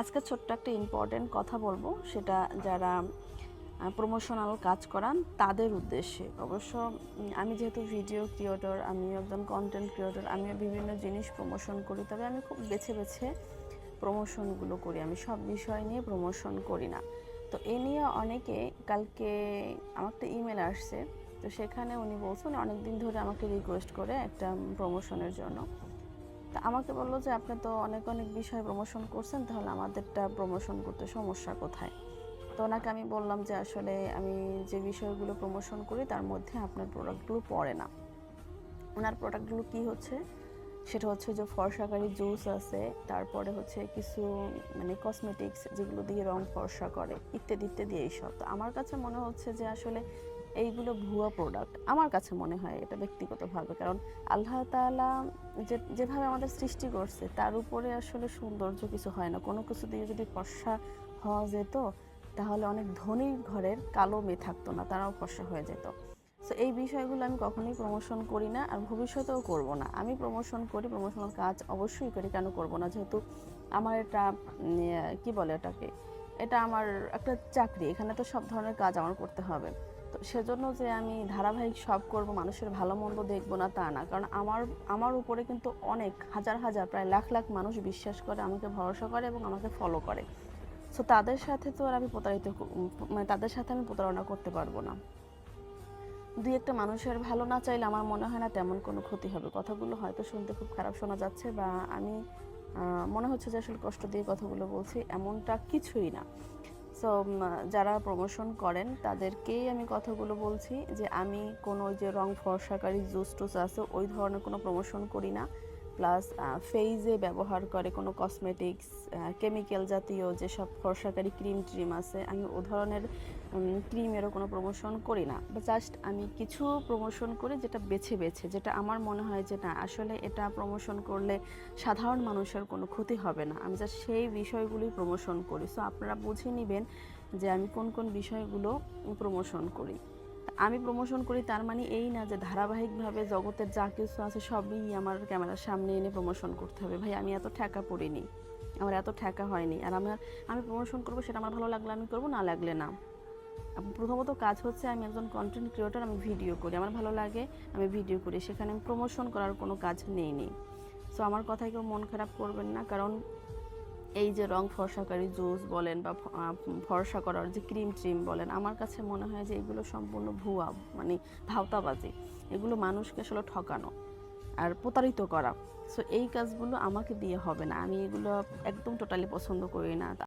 আজকে ছোট্ট একটা ইম্পর্টেন্ট কথা বলব, সেটা যারা প্রমোশনাল কাজ করান, তাদের উদ্দেশ্যে। অবশ্য আমি যেহেতু ভিডিও ক্রিয়েটর আমি একজন কন্টেন্ট ক্রিয়েটর আমিও বিভিন্ন জিনিস প্রমোশন করি, তবে আমি খুব বেছে বেছে প্রমোশনগুলো করি। আমি সব বিষয় নিয়ে প্রমোশন করি না। তো এ নিয়ে অনেকে, কালকে আমার একটা ইমেল আসছে, তো সেখানে উনি বলছেন অনেক দিন ধরে আমাকে রিকোয়েস্ট করে একটা প্রমোশনের জন্য। আমাকে বলল যে, আপনি তো অনেক অনেক বিষয় প্রমোশন করছেন, তাহলে আমাদেরটা প্রমোশন করতে সমস্যা কোথায়? তো ওনাকে আমি বললাম যে, আসলে আমি যে বিষয়গুলো প্রমোশন করি, তার মধ্যে আপনার প্রোডাক্টগুলো পড়ে না। ওনার প্রোডাক্টগুলো কি হচ্ছে? সেটা হচ্ছে যে, ফর্সাকারী জুস আছে, তারপরে হচ্ছে কিছু মানে কসমেটিক্স যেগুলো দিয়ে রং ফর্সা করে, ইত্যাদি ইত্যাদি এইসব। তো আমার কাছে মনে হচ্ছে যে, আসলে এইগুলো ভুয়া প্রোডাক্ট আমার কাছে মনে হয় এটা ব্যক্তিগতভাবে কারণ আল্লাহ তাআলা যে, যেভাবে আমাদের সৃষ্টি করছে, তার উপরে আসলে সৌন্দর্য কিছু হয় না। কোনো কিছু দিয়ে যদি ফর্সা হওয়া যেত, তাহলে অনেক ধনী ঘরের কালো মেয়ে থাকতো না, তারাও ফর্সা হয়ে যেত। সো এই বিষয়গুলো আমি কখনোই প্রমোশন করি না আর ভবিষ্যতেও করব না। আমি প্রমোশন করি প্রমোশনাল কাজ অবশ্যই করি, কেন করব না? যেহেতু আমার এটা কি বলে এটাকে? এটা আমার একটা চাকরি। এখানে তো সব ধরনের কাজ আমার করতে হবে। তো সেজন্য যে আমি ধারাবাহিক সব করব, মানুষের ভালো মন্দ দেখব না তা না। কারণ আমার আমার উপরে কিন্তু অনেক, হাজার হাজার, প্রায় লাখ লাখ মানুষ বিশ্বাস করে, আমাকে ভরসা করে এবং আমাকে ফলো করে। সো তাদের সাথে তো আর আমি প্রতারিত মানে তাদের সাথে আমি প্রতারণা করতে পারব না। দুই একটা মানুষের ভালো না চাইলে আমার মনে হয় না তেমন কোনো ক্ষতি হবে। কথাগুলো হয়তো শুনতে খুব খারাপ শোনা যাচ্ছে বা আমি মনে হচ্ছে যে আসলে কষ্ট দিয়ে কথাগুলো বলছি, এমনটা কিছুই না। সো যারা প্রমোশন করেন, তাদেরকেই আমি কথাগুলো বলছি যে, আমি কোনো ওই যে রং ফর্সাকারী জুস টুস আছে, ওই ধরনের কোনো প্রমোশন করি না। প্লাস ফেইজে ব্যবহার করে কোনো কসমেটিক্স কেমিক্যাল জাতীয় যেসব ফর্সাকারী ক্রিম ট্রিম আছে, আমি ও ধরনের ক্রিমেরও কোনো প্রমোশন করি না। বা জাস্ট আমি কিছু প্রমোশন করি যেটা বেছে বেছে, যেটা আমার মনে হয় যে না, আসলে এটা প্রমোশন করলে সাধারণ মানুষের কোনো ক্ষতি হবে না। আমি জাস্ট সেই বিষয়গুলি প্রমোশন করি। সো আপনারা বুঝে নেবেন যে আমি কোন কোন বিষয়গুলো প্রমোশন করি। আমি প্রমোশন করি, তার মানে এই না যে ধারাবাহিকভাবে জগতের যা কিছু আছে সবই আমার ক্যামেরার সামনে এনে প্রমোশন করতে হবে। ভাই, আমি এত ঠেকা পড়িনি। আমার এত ঠেকা হয়নি। আর আমার আমি প্রমোশন করব সেটা আমার ভালো লাগলে আমি করব, না লাগলে না। প্রথমত কাজ হচ্ছে আমি একজন কন্টেন্ট ক্রিয়েটর আমি ভিডিও করি। আমার ভালো লাগে, আমি ভিডিও করি। সেখানে আমি প্রমোশন করার কোনো কাজ নেই নি। সো আমার কথায় কেউ মন খারাপ করবেন না, কারণ এই যে রং ফর্সাকারী জুস বলেন বা ফর্সা করার যে ক্রিম ট্রিম বলেন, আমার কাছে মনে হয় যে এগুলো সম্পূর্ণ ভুয়া মানে ভাওতাবাজি এগুলো মানুষকে আসলে ঠকানো আর প্রতারিত করা। সো এই কাজগুলো আমাকে দিয়ে হবে না। আমি এগুলো একদম টোটালি পছন্দ করি না।